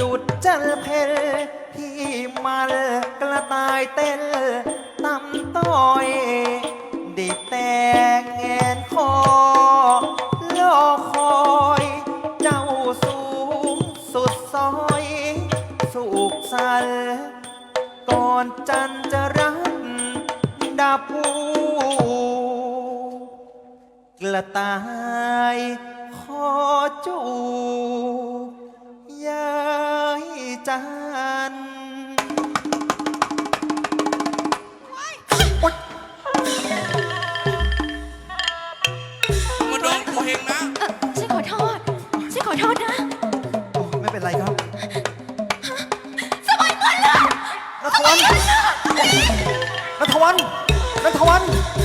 ดุดจันเพลที่มันกระต่ายเต้นตำต้อยด้แต่แงนคอลอคอยเจ้าสูงสุดซอยสุกสันก่อนจันจะรับดาบผูกระต่ายขอจูบ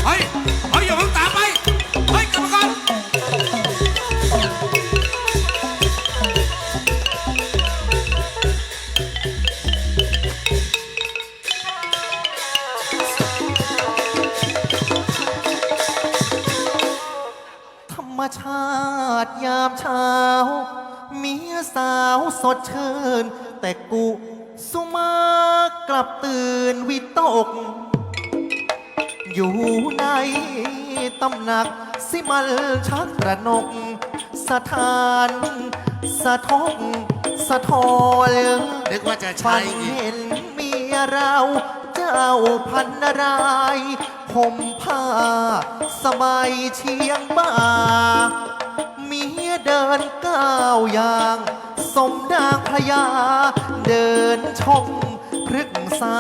วั ตำหนักสิมันชักระนก สถาน สะทกสะทอนนึกว่าจะฝัใช่นอีก เห็นเมียเรา เจ้าพันนารายณ์ผมผ้า สบายเชียงบ่า เมียเดินก้าวอย่าง สมดางพระยา เดินชม พฤกษา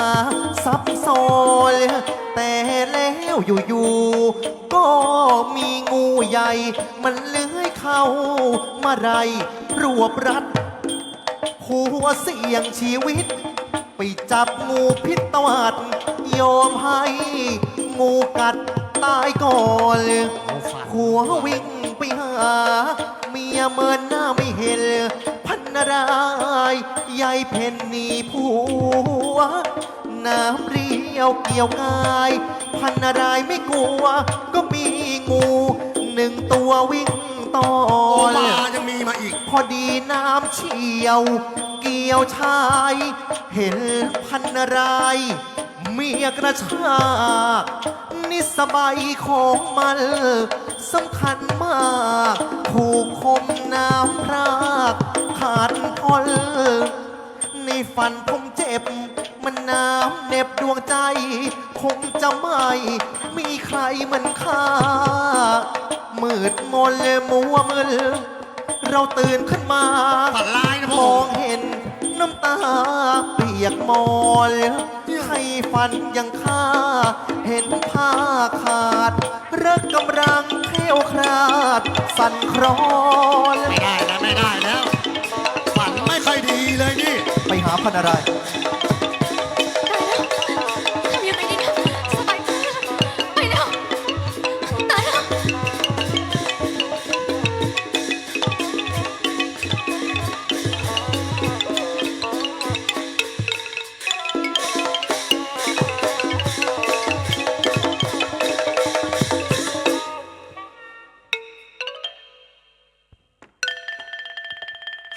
ซับซ้อนแต่แล้วอยู่ๆก็มีงูใหญ่ มันเลื้อยเข้ามาไรรวบรัด หัวเสี่ยงชีวิต ไปจับงูพิษตวัดยอมให้ งูกัดตายก่อนหัววิ่งไปหา เมียเมินหน้าไม่เห็นพันนารายยายเพนนีผั ว น้ำเรียวเกี่ยวกาย พันนารายณ์ไม่กลัว ก็มีงูหนึ่งตัววิ่งต่อโอมายังมีมาอีก พอดีน้ำเชี่ยว เกี่ยวชาย เห็นพันรายเมียกระชากนิสบายของมันสำคัญมาก ถูกคมน้ำพรากขาดทนในฝันผมเจ็บมั นน้ำเหน็บดวงใจ คงจะไม่มีใครเหมือนข้า มืดมนเลยมัวมึนเราตื่นขึ้นมาฝันร้ายนะมพ่อองเห็นน้ำตาเปียกมอนให้ฝันยังข้า เห็นผ้าขาดรักกำลังเที่ยวคราด สั่นคลอน ไม่ได้แล้วไม่ได้แล้วฝันไม่ค่อยดีเลยนี่ ไปหาพันอะไร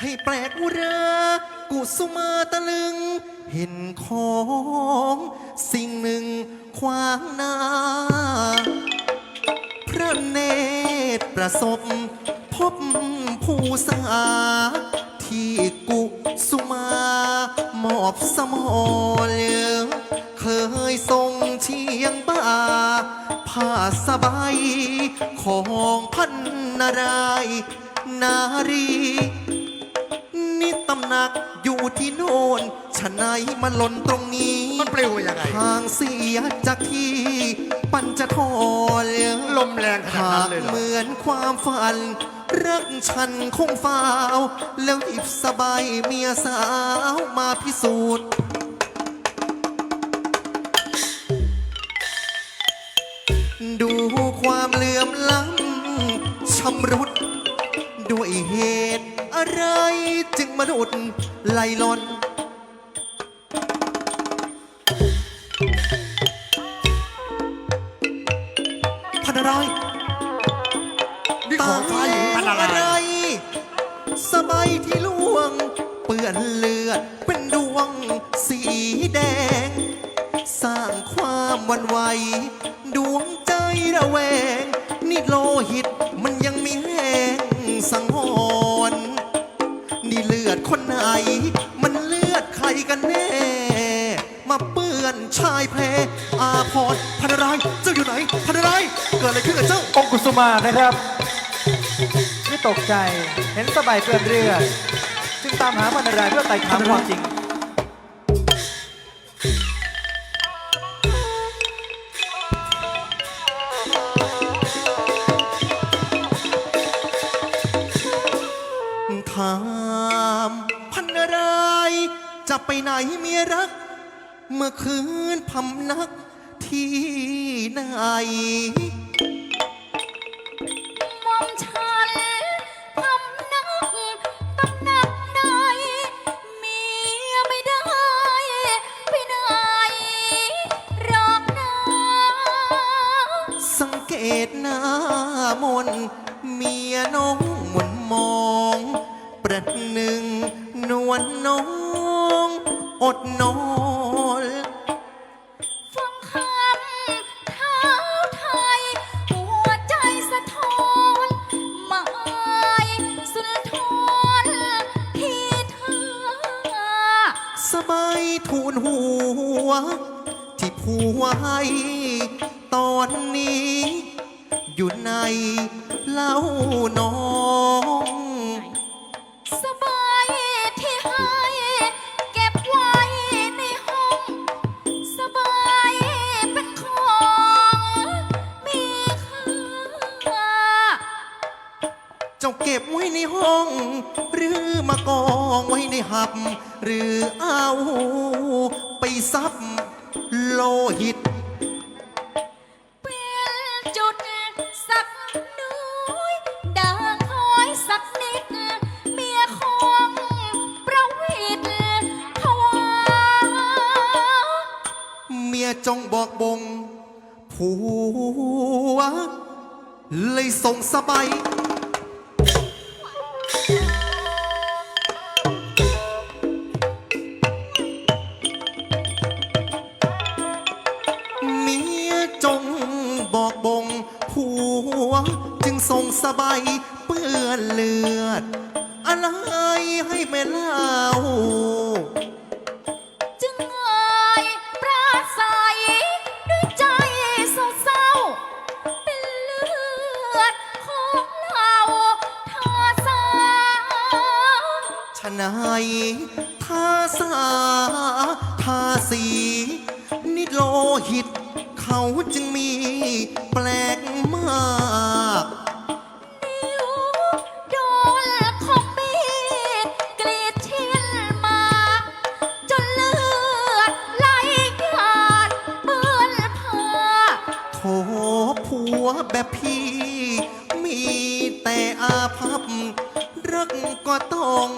ให้แปลกอุรา กุสุมาตะลึง เห็นของ สิ่งหนึ่งขวางหน้า พระเนตรประสบ พบผู้สาที่กุสุมา มอบสมอลเคยทรงเชียงบ่าผ้าสบาย ของพันนาราย นารีำนักอยู่ที่โน่นฉะไหนมาหล่นตรงนี้ มันปลวยังไง ทางเสียจากที่ ปัญจะทอลลมแรงขาดเลยเหรอากเหมือนความฝัน เรื่องฉันคงฟ้าว แล้วอิบสบายเมียสาวมาพิสูจน์ ดูความเหลื่อมล้ำชำรุด ด้วยเหตุ อะไร จึงมนุษย์ไหลล่นพันอะไรนี่ของฟ้าหญิงพันอะไร สบายที่ล่วง เปื้อนเลือดเป็นดวงสีแดง สร้างความวันไหว มานะครับไม่ตกใจเห็นสบายเกลื่อนเรือจึงตามหาพันรายเพื่อไต่ถามความจริง ถามพันรายจะไปไหนเมียรัก เมื่อคืนพำนักที่ไหน สบายทูนหัว ที่ผู้ให้ตอนนี้ อยู่ในเล้านอน ผัวแบบพี่ มีแต่อาภัพ รักก็ต้อง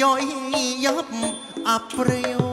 ย่อยยับอับเรียว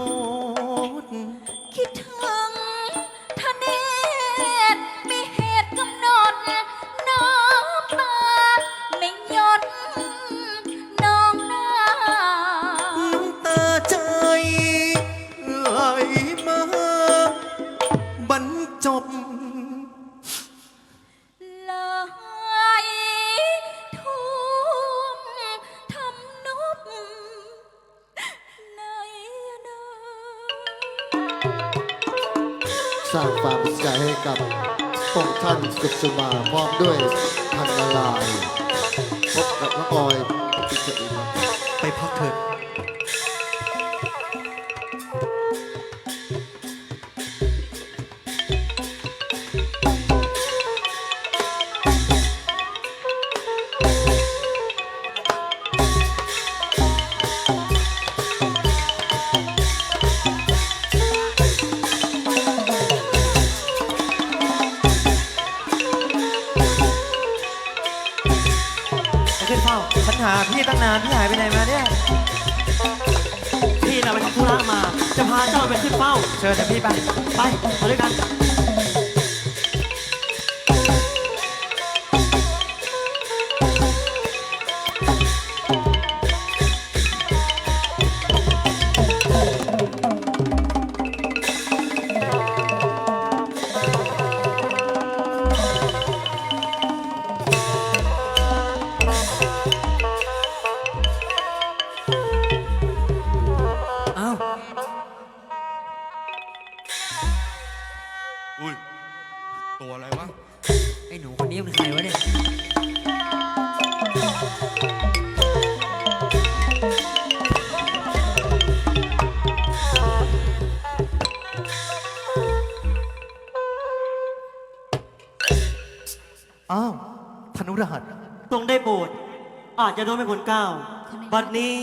อาจจะโดนไม่ผลเกล้าวทำไมบัดนี้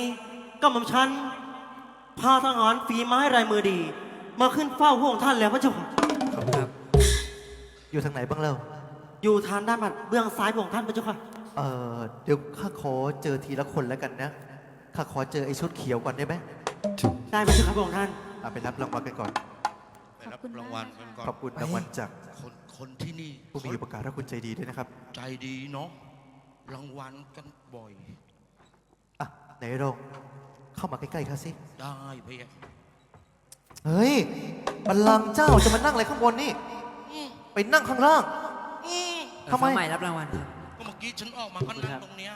ก็หม่อมฉันพาทหารฝีไม้ลายมือดี มาขึ้นเฝ้าพระองค์ท่านแล้วพระเจ้าค่ะครับอยู่ทางไหนบ้างเล่าอยู่ทางด้านบัดเบื้องซ้ายพระองค์ท่านพระเจ้าค่ะ เออเดี๋ยวข้าขอเจอทีละคนแล้วกันนะ ข้าขอเจอไอ้ชุดเขียวก่อนได้ไหมได้พระเจ้าค่ะพระองค์ท่านอะไปรับรางวัลกันก่อน ไปรับรางวัลกันก่อนขอบคุณรางวัลจากคนคนที่นี่ผู้มีอุปการะคุณใจดีด้วยนะครับ ใจดีเนาะ รางวัลกันบ่อย อะไหนโรงเข้ามาใกล้ๆข้าสิ ได้เพียเฮ้ย บัลลังก์เจ้าจะมานั่งอะไรข้างบนนี่ ไปนั่งข้างล่าง ทำไมใหม่รับรางวัลครับ ก็เมื่อกี้ฉันออกมาก็นั่งตรงเนี้ย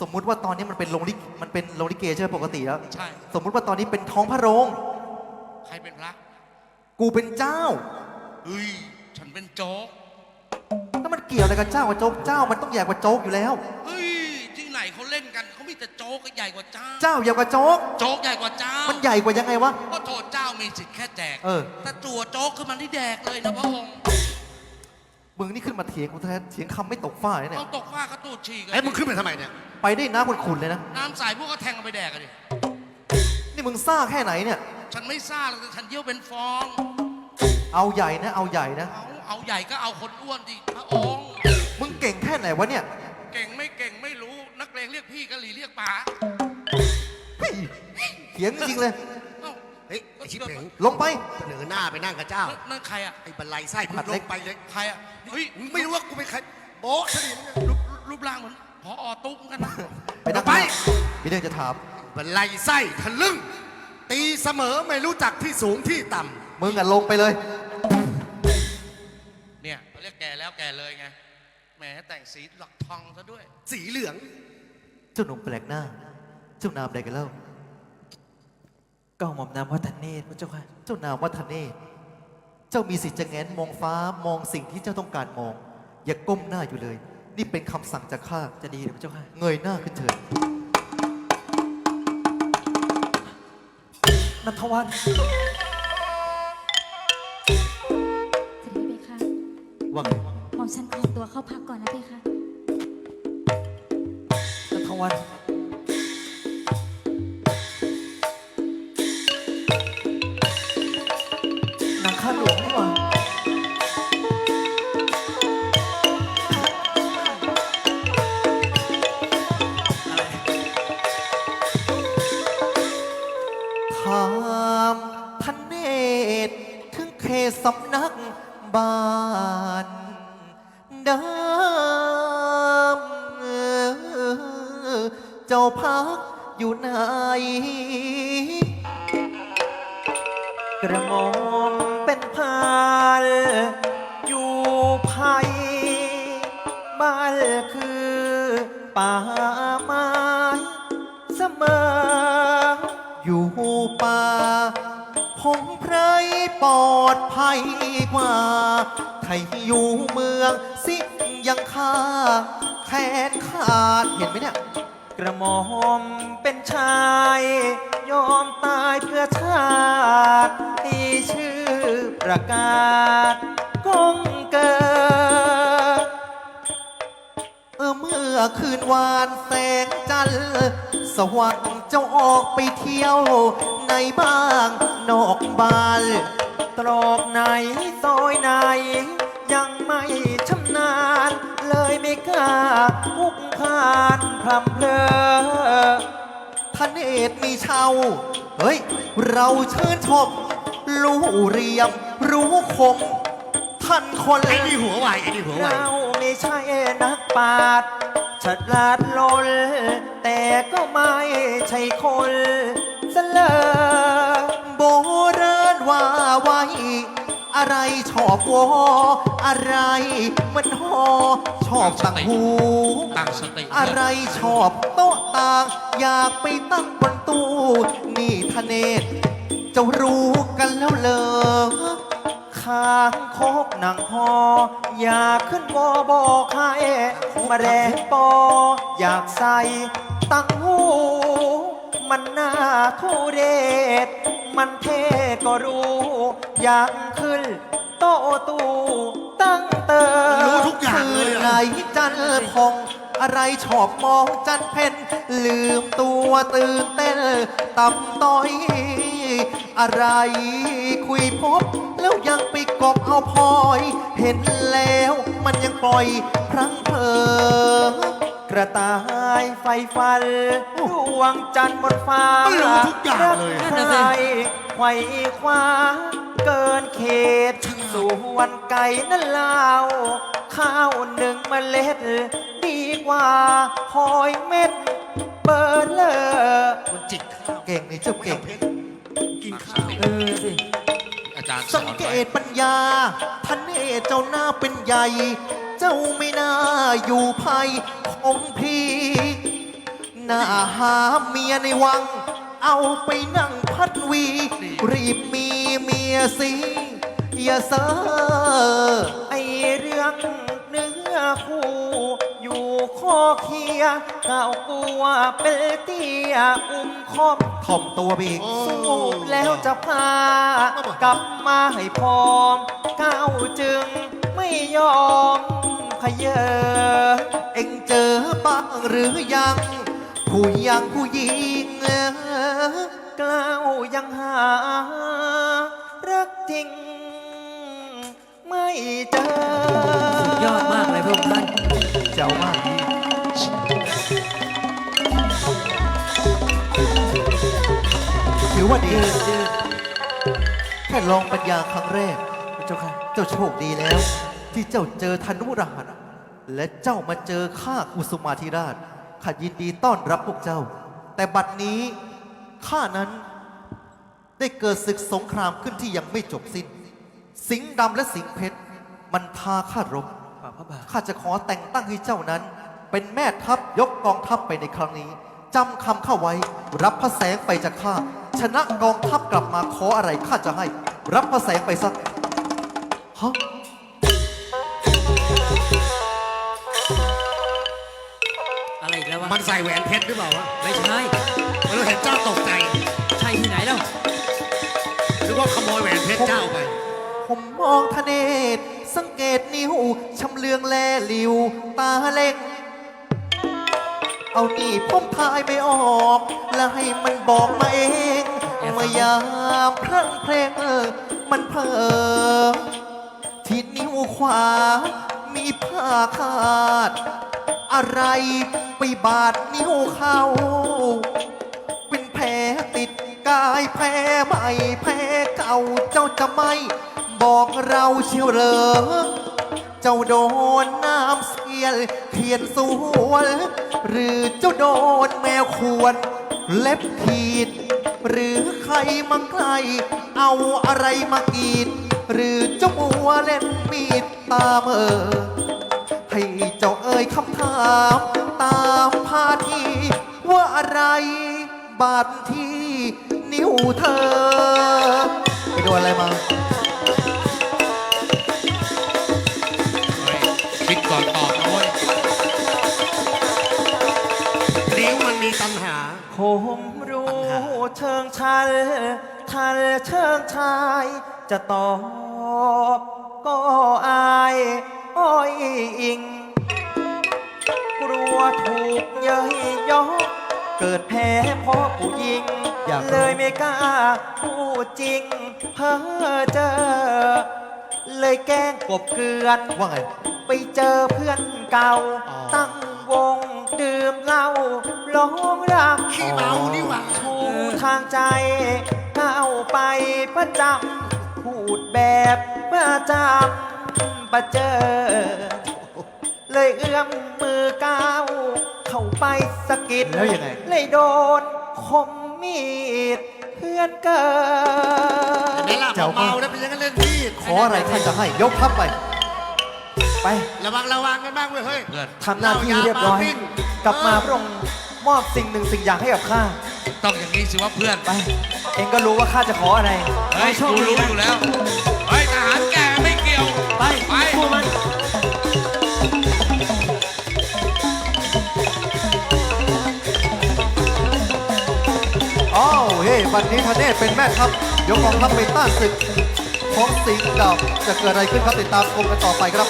สมมุติว่าตอนนี้มันเป็นโรงลิมันเป็นโรงลิเกใช่ไหมปกติแล้ว ใช่ สมมุติว่าตอนนี้เป็นท้องพระโรง ใครเป็นพระ กูเป็นเจ้า เฮ้ย ฉันเป็นโจ๊กแล้ว มันเกี่ยวอะไรกับเจ้ากับโจ๊กเจ้ามันต้องใหญ่กว่าโจ๊กอยู่แล้ว เฮ้ยที่ไหนเขาเล่นกันเขามีแต่โจ๊กก็ใหญ่กว่าเจ้า เจ้าใหญ่กว่าโจ๊กโจ๊กใหญ่กว่าเจ้ามันใหญ่กว่ายังไงวะเพราะโทษเจ้ามีสิทธิ์แค่แจกเออ แต่ตัวโจ๊กคือมันที่แดกเลยนะพระองค์มึงนี่ขึ้นมาเถียงกูแท้เถียงคำไม่ตกฝ้าเลยเนี่ย ต้องตกฟ้ากระตูดฉีกไอ้ยมึงขึ้นมาทำไมเนี่ย ไปได้น้ำขุนๆเลยนะ น้ำใสพวกก็แทงกันไปแดกกันดิ นี่มึงซ่าแค่ไหนเนี่ย ฉันไม่ซ่าหรอกแต่ฉันเยี่ยวเป็นฟอง เอาใหญ่นะ เอาใหญ่นะ เอาเอา ใหญ่ก็เอาคนอ้วนดิพระองค์ มึงเก่งแค่ไหนวะเนี่ยเก่งไม่เก่งไม่รู้นักเลงเรียกพี่กะหรี่เรียกป๋าเฮ้ยเถียงจริงๆเลย เอ้าเฮ้ยไอ้ชิบเหงลงไป เสนอหน้าไปนั่งกับเจ้า นั่นนั่นใครอะไอ้บันไลไส้มึงผัดลเล็กงไปเลยใครอะเฮ้ยมึงไม่รู้ว่ากูเป็นใครโบ๊ะซะดิมึงเนี่ยรูปรูปร่างเหมือนพออตุ๊กเหมือนกันนะไปนั่งไปข้างล่างมีเรื่องจะถามบันไลไส้ทะลึ่งตีเสมอไม่รู้จักที่สูงที่ต่มึงอะลงไปเลย เนี่ยเขาเรียกแก่แล้วแก่เลยไงแหมแต่งสีหลักทองซะด้วยำสีเหลือง เจ้าหนุ่มแปลกหน้า เจ้านามใดกันเล่าก็หม่อมนามวัฒนเนศพระเจ้าค่ะ เจ้านามวัฒเนศเจ้ามีสิทธิ์จะแงนมองฟ้ามองสิ่งที่เจ้าต้องการมอง อย่าก้มหน้าอยู่เลย นี่เป็นคำสั่งจากข้าจะดีหรือพระเจ้าค่ะ เงยหน้าขึ้นเถิดนันทวัน ตัวเข้าพักก่อนนะเพคะ นันทวันน ป่าพงไพรปลอดภัยกว่าไทยอยู่เมืองสิยังค่าแขนขาดเห็นไหมเนี่ย กระหม่อมเป็นชาย ยอมตายเพื่อชาติให้ชื่อประกาศกงเกิดเออเมื่อคืนวานแสงจันทร์สว่างเจ้าออกไปเที่ยว ในบ้าง นอกบ้าน ตรอกไหนซอยไหน ยังไม่ชำนาญ เลยไม่กล้าพุกพานพรำเพลอทะเนศมีเชาเฮ้ย เราชื่นชม รู้เรียม รู้คมท่านคนไอ้นี่หัวไวไอ้นี่หัวไวเราไม่ใช่นักปราดฉลาดล้นแต่ก็ไม่ใช่คนเสลอ โบราณว่าไว้ อะไรชอบวออะไรมันหอชอบต่างหู ตั้งสติอะไรชอบโต๊ะต่างอยากไปตั้งบนตู้นี่ทะเนศเจ้ารู้กันแล้วเหรอค้างคกหนังหออยากขึ้นวอบอกให้มาแรงปอ อยากใส่ตังหู มันน่าทุเรศ มันเท่ก็รู้อยากขึ้น โต๊ะตู้ตั้งเตอรู้ทุกอย่างคืเลนยไหนอะจันทร์พองอะไรชอบมองจันเพนลืมตัวตื่นเต้นต่ำต้อย อะไรคุยพบ แล้วยังไปกบเอาพลอย เห็นแล้วมันยังปล่อยพลังเพลอ กระต่ายไฟฟันดวงจันทร์บนฟ้ามันรู้ทุกอย่างเลย รักใครไขว่คว้า เกินเขต สู่วันไก่นั่นเล่าข้าวหนึ่งเมล็ด ดีกว่าหอยเม็ด เบิร์เลอมันจิกข้าวเก่งนี่เจ้าเก่งเพชรกินข้าวเออสิ อาจารย์สสัองนเกไว้ตปัญญาท่านเนเจ้าหน้าเป็นใหญ่ เจ้าไม่น่าอยู่ภัยของพี่หน้าหาเมียในวัง เอาไปนั่งพัดวี รีบมีเมียสิอย่าเซอไอเรื่องเนื้อคู่ อยู่คอเคียเก่ากลัวเป็นเตี้ยอุ้มคอบถ่อมตัวไปอีกโอ้สูบแล้วจะพากลับมาให้พร้อมก้าวจึงไม่ยอม ขยเยอเอ็งเจอบ้างหรือยัง ผู้ยังผู้หญิงกล้าวยังหา รักจริง ไม่เจอยอดมากเลยพระองค์ท่านเจ้ามากถือว่าดีแค่ลองปัญญาครั้งแรกเจ้าค่ะ เจ้าโชคดีแล้ว ที่เจ้าเจอธนุราชน่ะและเจ้ามาเจอข้ากุสุมาธิราชข้ายินดีต้อนรับพวกเจ้า แต่บัดนี้ข้านั้นได้เกิดศึกสงครามขึ้นที่ยังไม่จบสิ้น สิงห์ดำและสิงห์เพชรมันพาข้ารบฝ่าพระบาทข้าจะขอแต่งตั้งให้เจ้านั้น เป็นแม่ทัพยกกองทัพไปในครั้งนี้จำคำข้าไว้ รับพระแสงไปจากข้าชนะกองทัพกลับมาขออะไรข้าจะให้ รับพระแสงไปสักฮะ มันใส่แหวนเพชรหรือเปล่าวะไม่ใช่เราเห็นเจ้าตกใจใช่ที่ไหนแล้วหรือว่าขโมยแหวนเพชรเจ้าไป ผมมองทะเนศสังเกตนิ้วชำเลืองแลหลิว ตาเล็ง เอานี่ผมทายไม่ออก แล้วให้มันบอกมาเองอย่าฟังเมื่อยามพรั่งเพลงเออมันเผลอที่นิ้วขวา มีผ้าขาด อะไร ไปบาดนิ้วเขาเป็นแผลติดกายแผลใหม่แผลเก่าเจ้าจะไม่บอกเราเชียวเหรอเจ้าโดนน้ำเสียลเขียนสวนหรือเจ้าโดนแมวขวนเล็บขีด หรือใครมาใกล้เอาอะไรมากีด หรือเจ้ามัวเล่นมีดตามเออให้เจ้าเอ่ยคำถาม ตามพาทีว่าอะไรบาดที่นิ้วเธอ ไปโดนอะไรมาเฮ้ยคิดก่อนตอบนะเว้ยนิ้วมันมีตัณหา ผมรู้เชิงชันทันเชิงชาย จะตอบก็อายอ้อยอิงกลั วถูกเย้ยยอเกิดแพ้เพราะผู้หญิง อยากรู้ เลยไม่กล้าพูดจริง เพ้อเจอ เลยแกล้งกบเกลือน ว่าไง ไปเจอเพื่อนเก่า อ๋อ ตั้งวงดื่มเหล้าหลงรัก ขี้เมานี่หว่าชูทางใจเอาไปประจำพูดแบบประจำประเจอ เลยเอื้อมมือก้าวเข้าไปสะกิดแล้วยังไง เลยโดนคมมีดเพื่อนเกิดเห็นไหมล่ะเจ้า เมาแล้วเป็นยังไงเล่นมีดขออะไรท่านจะให้ ยกทัพไป ไป ระวังระวังกันบ้างเว้ยเฮ้ยทำหน้าที่เรียบร้อย กลับมาพระองค์มอบสิ่งหนึ่งสิ่งอย่างให้กับข้า ต้องอย่างนี้สิว่าเพื่อน ไป เองก็รู้ว่าข้าจะขออะไรเฮ้ยกูรู้อยู่แล้ว เฮ้ยทหารแกไม่เกี่ยว ไป ไปสู้มัน วเฮ้บัดนี้ทเนศเป็นแม่ทัพยกกองทัพไปต้านศึกของสิงห์กับจะเกิดอะไรขึ้นครับติดตามชมกันต่อไปครับ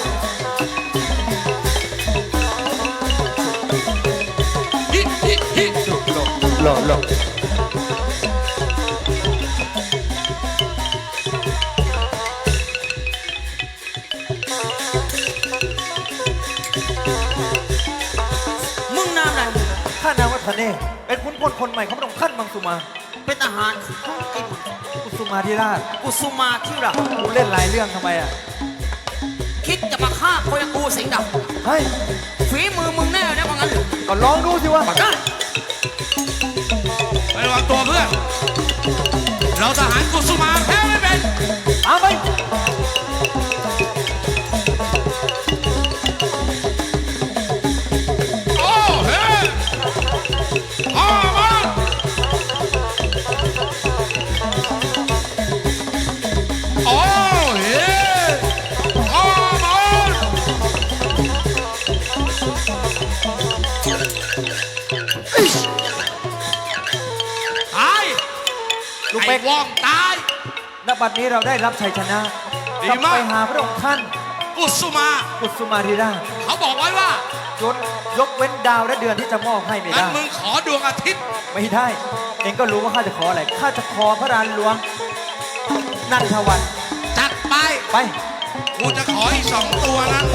ฮิฮิฮิหลบหลบมึงนามอะไรข้านามวัฒเนศเป็นขุนพลคนใหม่ของพระองค์ท่านมังสุมา เป็นทหารไอ้กุสุมาธิราชกุสุมาที่รักกูเล่นหลายเรื่องทำไมอะ คิดจะมาฆ่าคนอย่างกูสิงห์ดเฮ้ย ฝีมือมึงแน่นะว่างั้นก็ลองดูสิวะได้ไประวังตัวเพื่อน เราทหารกุสุมาแพ้ไม่เป็นเอาไป กไอ้เป๊กว่องตาย ณบัดนี้เราได้รับชัยชนะดีกลับมากไปหาพระองค์ท่านกุสุมา กุสุมาธิราชเขาบอกไว้ว่ายศยกเว้นดาวและเดือนที่จะมอบให้ไม่งั้นได้ มึงขอดวงอาทิตย์ ไม่ได้ เองก็รู้ว่าข้าจะขออะไร ข้าจะขอพระรานหลวง นันทวัน จัดไป ไป กูจะขออีกสองตัวนั้น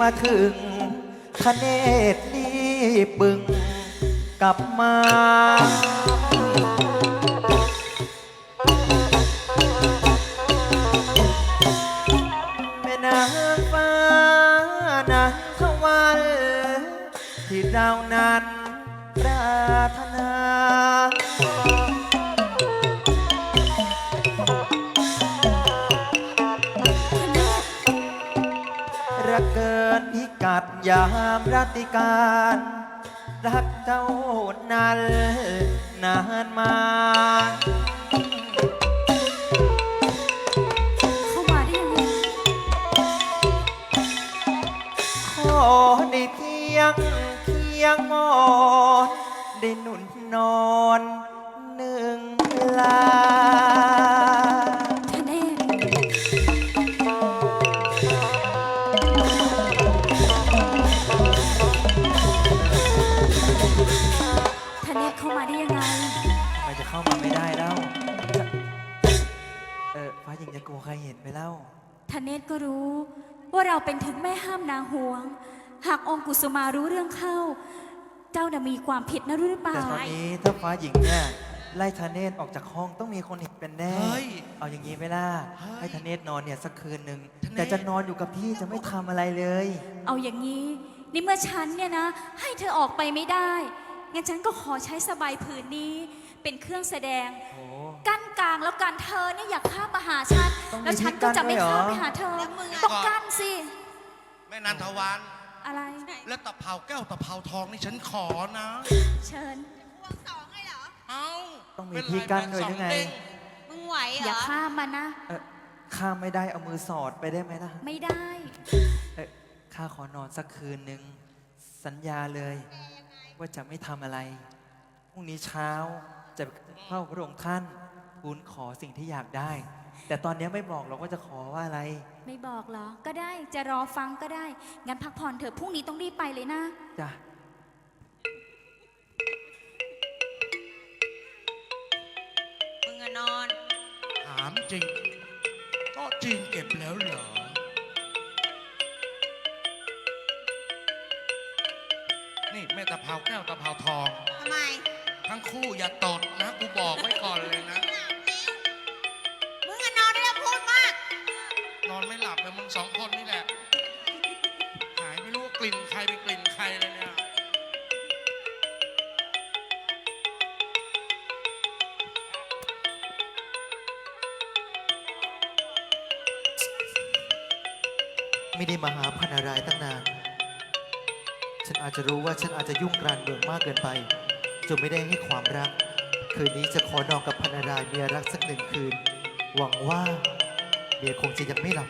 มาถึงทะเนศรีบบึงกลับมา แม่นางฟ้านางทวันที่เรานั้น ยามรัติการ รักเจ้านั้นนานมา เข้ามาได้ยังไงขอได้เพียงเพียงมอนได้หนุนนอน ก็รู้ ว่าเราเป็นถึงแม่ห้ามนางหวง หากองค์กุสุมารู้เรื่องเข้า เจ้าน่ะมีความผิดนะรู้หรือเปล่า แต่ตอนนี้ถ้าฟ้าหญิงเนี่ยไล่ธเนศออกจากห้องต้องมีคนเห็นเป็นแน่ เฮ้ยเอาอย่างนี้ไหมล่ะเฮ้ยให้ธเนศนอนเนี่ยสักคืนหนึ่งธเนศ แต่จะนอนอยู่กับพี่จะไม่ทำอะไรเลย เอาอย่างนี้นี่เมื่อฉันเนี่ยนะ ให้เธอออกไปไม่ได้ งั้นฉันก็ขอใช้สบายผืนนี้ เป็นเครื่องแสดงโอ้ กั้นกลางแล้วกันเธอเนี่ยอยากข้ามมาหาฉัน ต้องมีแล้วฉันก็จะไม่ที่กั้นด้วยเหรอ ข้ามไปหาเธอแล้วมึงอะ ต้องกั้นสิ แม่นันทวานอะไร แล้วตะเภาแก้วตะเภาทองนี่ฉันขอนะ เชิญ พวงสองเลยเหรอ เอ้าต้องมีเป็นที่ไรกั้นแม่ด้วยสอหรือไงเด้งมึงไหวเหรอย่าอ ข้ามมานะ เออข้ามไม่ได้เอามือสอดไปได้ไหมล่ะไม่ได้ เออข้าขอนอนสักคืนหนึ่งสัญญาเลย ว่าจะไม่ทำอะไรพรุ่งนี้เช้าจะเข้าพระองค์ท่าน ทูลขอสิ่งที่อยากได้ แต่ตอนนี้ไม่บอกหรอกว่าจะขอว่าอะไร ไม่บอกเหรอ ก็ได้จะรอฟังก็ได้ งั้นพักผ่อนเถอะพรุ่งนี้ต้องรีบไปเลยนะ จ้ะ มึงอะนอน ถามจริงก็จริงเก็บแล้วเหรอ นี่แม่ตะเภาแก้วตะเภาทอง ทำไม ทั้งคู่อย่าตดนะ กูบอกไว้ เมืองมากเกินไปจนไม่ได้ให้ความรัก คืนนี้จะขอนอนกับพันรายเมียรักสักหนึ่งคืน หวังว่าเมียคงจะยังไม่หลับ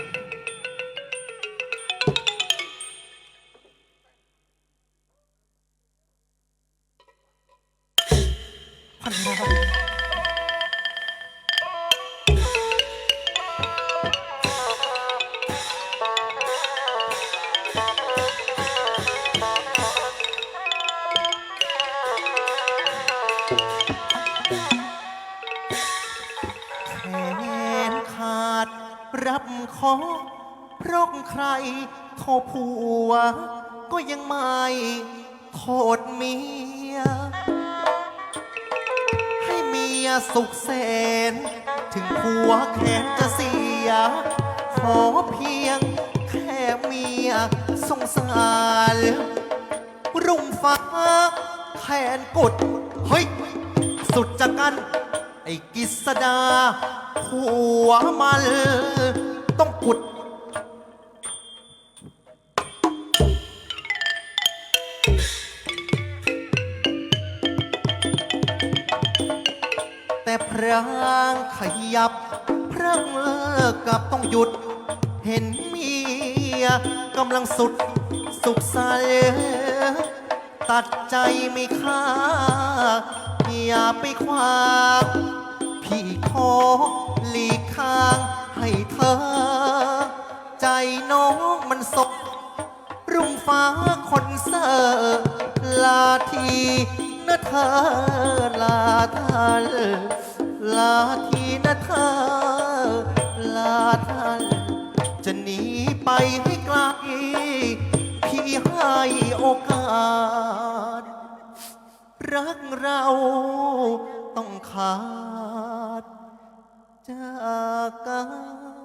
โทษผัว ก็ยังไม่โทษเมีย ให้เมียสุขเสน ถึงผัวแขนจะเสีย ขอเพียงแค่เมียสงสารรุ่งฟ้าแขนกด เฮ้ย สุดจากกัน ไอ้กิษดาผัวมัน แต่พรางขยับ พรางเลิกกับต้องหยุด เห็นเมียกำลังสุดสุขใสตัดใจไม่ค่าอย่าไปขวางพี่ขอหลีกทางให้เธอ ใจน้องมันสกรุ่งฟ้าคนเซอร์ลาที ธอลาท่านลาทีนะเธอลาท่านจะหนีไปให้ไกล พี่ให้โอกาส รักเราต้องขาดจากกัน